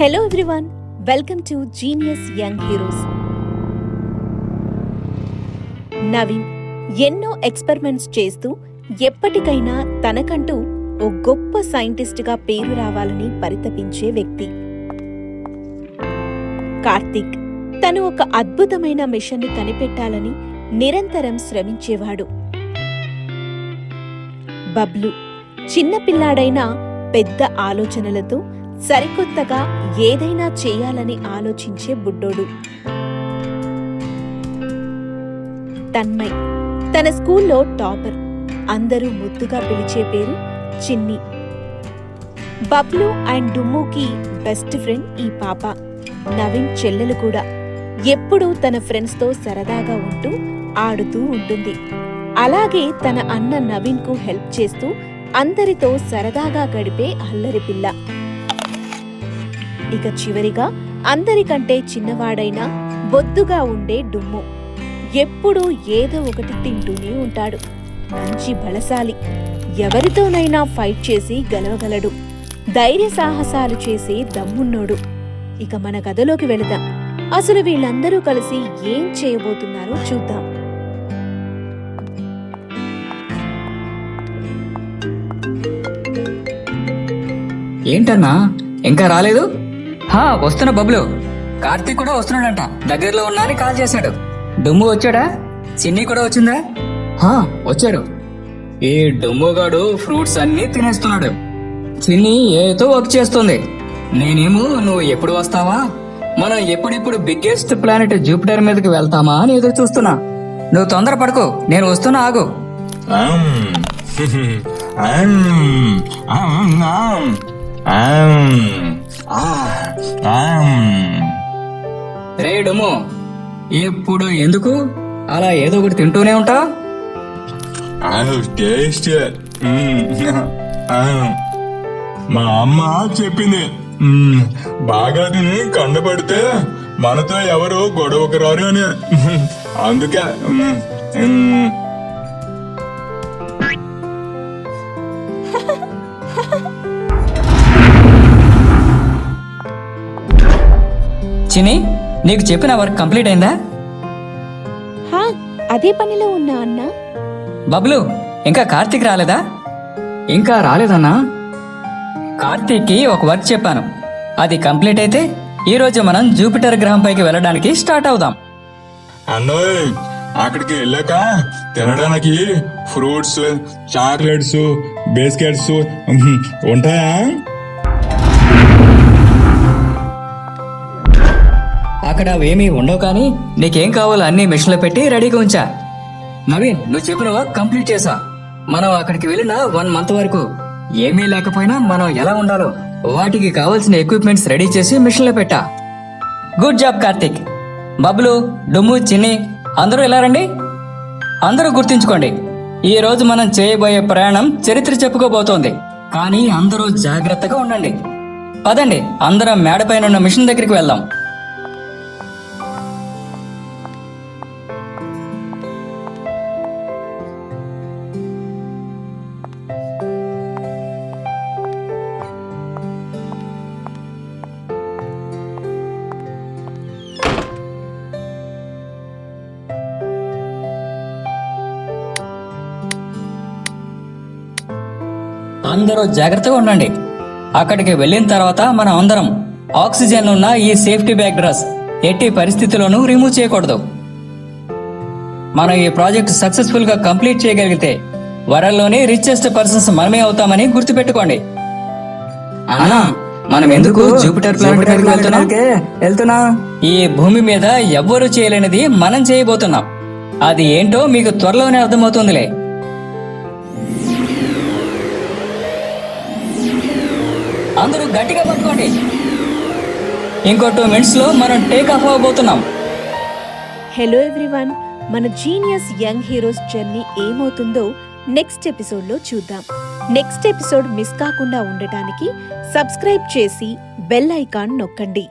Hello everyone welcome to genius young heroes Naveen ఎన్నో experiments చేస్తూ ఎప్పటికైనా తనకంటూ ఓ గొప్ప సైంటిస్ట్గా పేరు రావాలని పరితపించే వ్యక్తి. కార్తీక్ తను ఒక అద్భుతమైన మిషన్ని కనిపెట్టాలని నిరంతరం శ్రమించేవాడు. బబ్లు చిన్నపిల్లాడైనా పెద్ద ఆలోచనలతో సరికొత్తగా ఏదైనా చేయాలని ఆలోచించే బుడ్డోడు. తన్మయ్ తన స్కూల్లో టాపర్ అందరూ ముద్దుగా పిలిచే పేరు చిన్ని. బబ్లు అండ్ డుమ్ముకి బెస్ట్ ఫ్రెండ్ ఈ పాప. నవీన్ చెల్లెలు కూడా. ఎప్పుడూ తన ఫ్రెండ్స్తో సరదాగా ఉంటూ ఆడుతూ ఉంటుంది. అలాగే తన అన్న నవీన్కు హెల్ప్ చేస్తూ అందరితో సరదాగా గడిపే అల్లరి పిల్ల. ఇక చివరిగా అందరికంటే చిన్నవాడైన బొద్దుగా ఉండే డుమ్ము. ఎప్పుడూ ఏదో ఒకటి తింటూనే ఉంటాడు. మంచి బలశాలి. ఎవరితోనైనా ఫైట్ చేసి గెలవగలడు. ధైర్య సాహసాలు చేసే దమ్మున్నోడు. ఇక మన కథలోకి వెళదాం. అసలు వీళ్ళందరూ కలిసి ఏం చేయబోతున్నారో చూద్దాం. ఏంటన్నా? ఇంకా రాలేదు? హా వస్తున్న బబ్లు. కార్తీక్ కూడా వస్తున్నాడంట. దగ్గరలో ఉన్నా అని కాల్ చేశాడు. డుమ్ము వచ్చాడా? చిన్ని కూడా వచ్చిందా? హా వచ్చాడు. ఈ డుమ్ముగాడు ఫ్రూట్స్ అన్ని తినేస్తున్నాడు. చిన్ని ఏదో వర్క్ చేస్తుంది. నేనేమో నువ్వు ఎప్పుడు వస్తావా? మనం ఎప్పుడిప్పుడు బిగ్గెస్ట్ ప్లానెట్ జూపిటర్ మీదకి వెళ్తామా అని ఎదురు చూస్తున్నా. నువ్వు తొందర పడుకో. నేను వస్తున్నా ఆగు. Um. um. రే డుమ్ము ఎప్పుడు ఎందుకు అలా ఏదో ఒకటి తింటూనే. Mm. Um. మా అమ్మ చెప్పింది. బాగా తిని కండపడితే మనతో ఎవరు గొడవకు రారు అని అందుకే చిని నీకు చెప్పిన వర్క్ కంప్లీట్ అయిందా? హా అదే పనిలో ఉన్నా అన్నా. బబ్లు ఇంకా కార్తీక్ రాలేదా? ఇంకా రాలేదన్నా? కార్తీక్కి ఒక వర్క్ చెప్పాను. అది కంప్లీట్ అయితే ఈ రోజు మనం జూపిటర్ గ్రహం పైకి వెళ్ళడానికి స్టార్ట్ అవుదాం. అన్నోయ్ అక్కడికి వెళ్ళాక తినడానికి ఫ్రూట్స్ చాక్లెట్స్ బిస్కెట్స్. ఉంటాయా? అక్కడ అవేమీ ఉండవు కానీ నీకేం కావాలో అన్ని మిషన్లో పెట్టి రెడీగా ఉంచా. నవీన్ నువ్వు చెప్పిన వర్క్ కంప్లీట్ చేసా. మనం అక్కడికి వెళ్ళిన వన్ మంత్ వరకు. ఏమీ లేకపోయినా మనం ఎలా ఉండాలో వాటికి కావాల్సిన ఎక్విప్మెంట్స్ రెడీ చేసి మిషన్లో పెట్టా. Good job Karthik. Bablu Dummu Chinni అందరూ వెళ్ళారండి రండి? అందరూ గుర్తుంచుకోండి ఈ రోజు మనం చేయబోయే ప్రయాణం చరిత్ర చెప్పుకోబోతోంది. కానీ అందరూ జాగ్రత్తగా ఉండండి. పదండి అందరం మేడపైన ఉన్న మిషన్ దగ్గరికి వెళ్దాం. అందరూ జాగ్రత్తగా ఉండండి. అక్కడికి వెళ్ళిన తర్వాత మనం అందరం ఆక్సిజన్ ఉన్న ఈ సేఫ్టీ బ్యాగ్ డ్రెస్ ఎట్టి పరిస్థితుల్లోనూ రిమూవ్ చేయకూడదు. మనం ఈ ప్రాజెక్ట్ సక్సెస్ఫుల్గా కంప్లీట్ చేయగలిగితే వరల్లోనే రిచెస్ట్ పర్సన్స్ మనమే అవుతామని గుర్తుపెట్టుకోండి. అన్నా మనం ఎందుకు జూపిటర్ ప్లానెట్ వెళ్తున్నా? ఈ భూమి మీద ఎవ్వరూ చేయలేనిది మనం చేయబోతున్నాం. అది ఏంటో మీకు త్వరలోనే అర్థమవుతుందిలే. అందరూ గట్టిగా పట్టుకోండి. ఇంకో టూ మినిట్స్లో మనం టేక్ ఆఫ్ అవ్వబోతున్నాం. హలో ఎవ్రీవన్ మన జీనియస్ యంగ్ హీరోస్ జర్నీ ఏమవుతుందో నెక్స్ట్ ఎపిసోడ్లో చూద్దాం. నెక్స్ట్ ఎపిసోడ్ మిస్ కాకుండా ఉండటానికి సబ్స్క్రైబ్ చేసి బెల్ ఐకాన్ నొక్కండి.